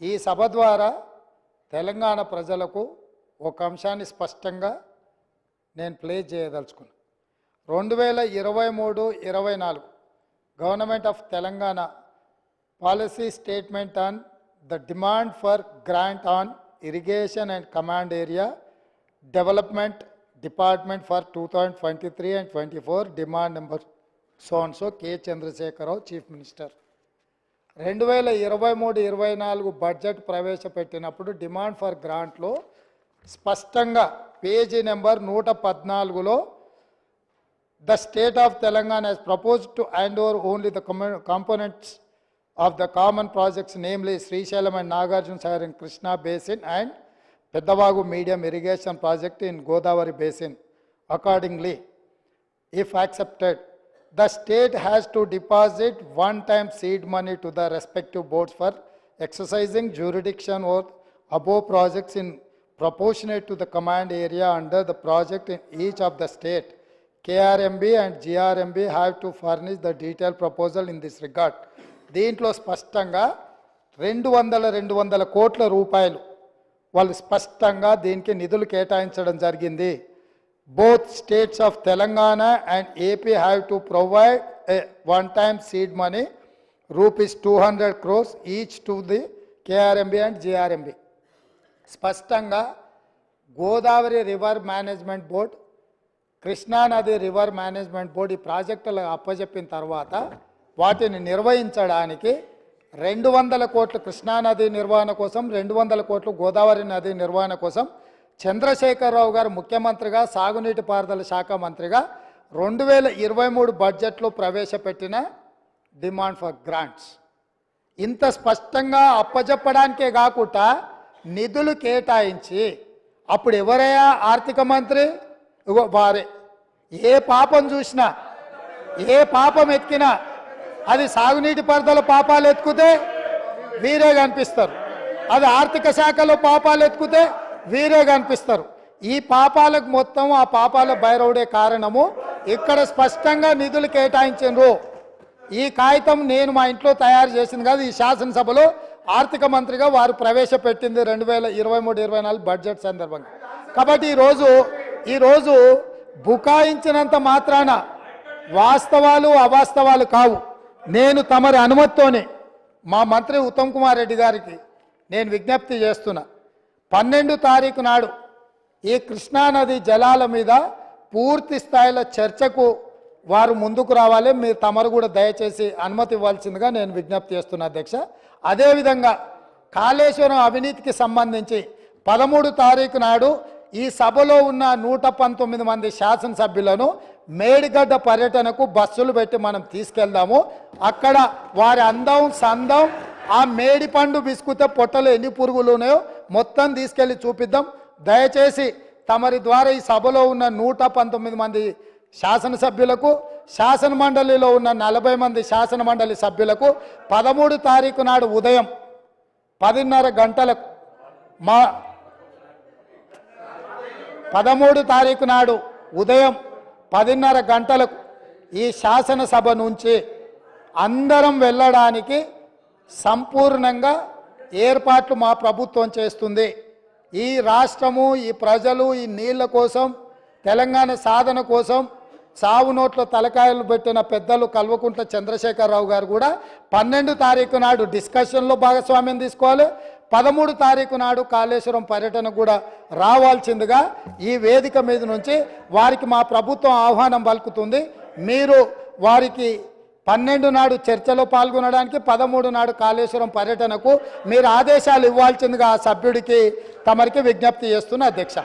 ఈ సభ ద్వారా తెలంగాణ ప్రజలకు ఒక అంశాన్ని స్పష్టంగా నేను ప్లే చేయదలుచుకున్నాను రెండు వేల ఇరవై మూడు ఇరవై నాలుగు government of Telangana policy statement on the demand for grant on irrigation and command area development department for two thousand twenty three and twenty four demand number son so K Chandrashekar Rao chief minister. రెండు వేల ఇరవై మూడు ఇరవై నాలుగు budget ప్రవేశపెట్టినప్పుడు demand for గ్రాంట్లో స్పష్టంగా page number నూట పద్నాలుగులో the state of Telangana propose to and over only the components of the common projects namely Srisailam and Nagarjuna Sagar in Krishna basin and Peddavagu medium irrigation project in Godavari basin. Accordingly if accepted the state has to deposit one-time seed money to the respective boards for exercising jurisdiction over above projects in proportionate to the command area under the project in each of the state. KRMB and GRMB have to furnish the detailed proposal in this regard. దీంట్లో స్పష్టంగా రెండు వందల రెండు వందల కోట్ల రూపాయలు వాళ్ళు స్పష్టంగా దీనికి నిధులు కేటాయించడం జరిగింది both states of Telangana and AP have to provide one time seed money rupees two hundred crores each to the KRMB and GRMB స్పష్టంగా గోదావరి రివర్ మేనేజ్మెంట్ బోర్డ్ కృష్ణానది రివర్ మేనేజ్మెంట్ బోర్డు ఈ ప్రాజెక్టులు అప్పజెప్పిన తర్వాత వాటిని నిర్వహించడానికి రెండు వందల కోట్లు కృష్ణానది నిర్వహణ కోసం రెండు వందల కోట్లు గోదావరి నది నిర్వహణ కోసం చంద్రశేఖరరావు గారు ముఖ్యమంత్రిగా సాగునీటి పారుదల శాఖ మంత్రిగా రెండు వేల ఇరవై మూడు బడ్జెట్లో ప్రవేశపెట్టిన డిమాండ్ ఫర్ గ్రాంట్స్. ఇంత స్పష్టంగా అప్పజెప్పడానికే కాకుండా నిధులు కేటాయించి అప్పుడు ఎవరయ్యా ఆర్థిక మంత్రి? వారే. ఏ పాపం చూసినా ఏ పాపం ఎత్తికినా అది సాగునీటి పరిధల పాపాలు ఎత్తుకుతే వీరే కనిపిస్తారు. అది ఆర్థిక శాఖలో పాపాలు ఎత్తుకుతే వీరే కనిపిస్తారు ఈ పాపాలకు మొత్తం ఆ పాపాల బైరవుడే కారణము. ఇక్కడ స్పష్టంగా నిధులు కేటాయించారు ఈ కాగితం నేను మా ఇంట్లో తయారు చేసింది కాదు ఈ శాసనసభలో ఆర్థిక మంత్రిగా వారు ప్రవేశపెట్టింది రెండు వేల ఇరవై మూడు ఇరవై నాలుగు బడ్జెట్ సందర్భంగా. కాబట్టి ఈరోజు ఈరోజు బుకాయించినంత మాత్రాన వాస్తవాలు అవాస్తవాలు కావు. నేను తమరి అనుమతితోనే మా మంత్రి ఉత్తమ్ కుమార్ రెడ్డి గారికి నేను విజ్ఞప్తి చేస్తున్నా. పన్నెండు తారీఖు నాడు ఈ కృష్ణానది జలాల మీద పూర్తి స్థాయిలో చర్చకు వారు ముందుకు రావాలి. మీరు తమరు కూడా దయచేసి అనుమతి ఇవ్వాల్సిందిగా నేను విజ్ఞప్తి చేస్తున్నా అధ్యక్ష. అదేవిధంగా కాళేశ్వరం అవినీతికి సంబంధించి పదమూడు తారీఖు నాడు ఈ సభలో ఉన్న నూట పంతొమ్మిది మంది శాసనసభ్యులను మేడిగడ్డ పర్యటనకు బస్సులు పెట్టి మనం తీసుకెళ్దాము. అక్కడ వారి అందం సందం ఆ మేడి పండు బిస్కుతే పొట్టలో ఎన్ని పురుగులు ఉన్నాయో మొత్తం తీసుకెళ్ళి చూపిద్దాం. దయచేసి తమరి ద్వారా ఈ సభలో ఉన్న నూట పంతొమ్మిది మంది శాసనసభ్యులకు శాసన మండలిలో ఉన్న నలభై మంది శాసన మండలి సభ్యులకు పదమూడు తారీఖు నాడు ఉదయం పదిన్నర గంటలకు మా పదమూడు తారీఖు నాడు ఉదయం పదిన్నర గంటలకు ఈ శాసనసభ నుంచి అందరం వెళ్ళడానికి సంపూర్ణంగా ఏర్పాట్లు మా ప్రభుత్వం చేస్తుంది. ఈ రాష్ట్రము ఈ ప్రజలు ఈ నీళ్ళ కోసం తెలంగాణ సాధన కోసం సావు నోట్ల తలకాయలు పెట్టిన పెద్దలు కల్వకుంట్ల చంద్రశేఖరరావు గారు కూడా పన్నెండు తారీఖు నాడు డిస్కషన్లో భాగస్వామ్యం తీసుకోవాలి. పదమూడు తారీఖు నాడు కాళేశ్వరం పర్యటన కూడా రావాల్సిందిగా ఈ వేదిక మీద నుంచి వారికి మా ప్రభుత్వం ఆహ్వానం పలుకుతుంది. మీరు వారికి పన్నెండు నాడు చర్చలో పాల్గొనడానికి పదమూడు నాడు కాళేశ్వరం పర్యటనకు మీరు ఆదేశాలు ఇవ్వాల్సిందిగా ఆ సభ్యుడికి తమరికి విజ్ఞప్తి చేస్తున్న అధ్యక్ష.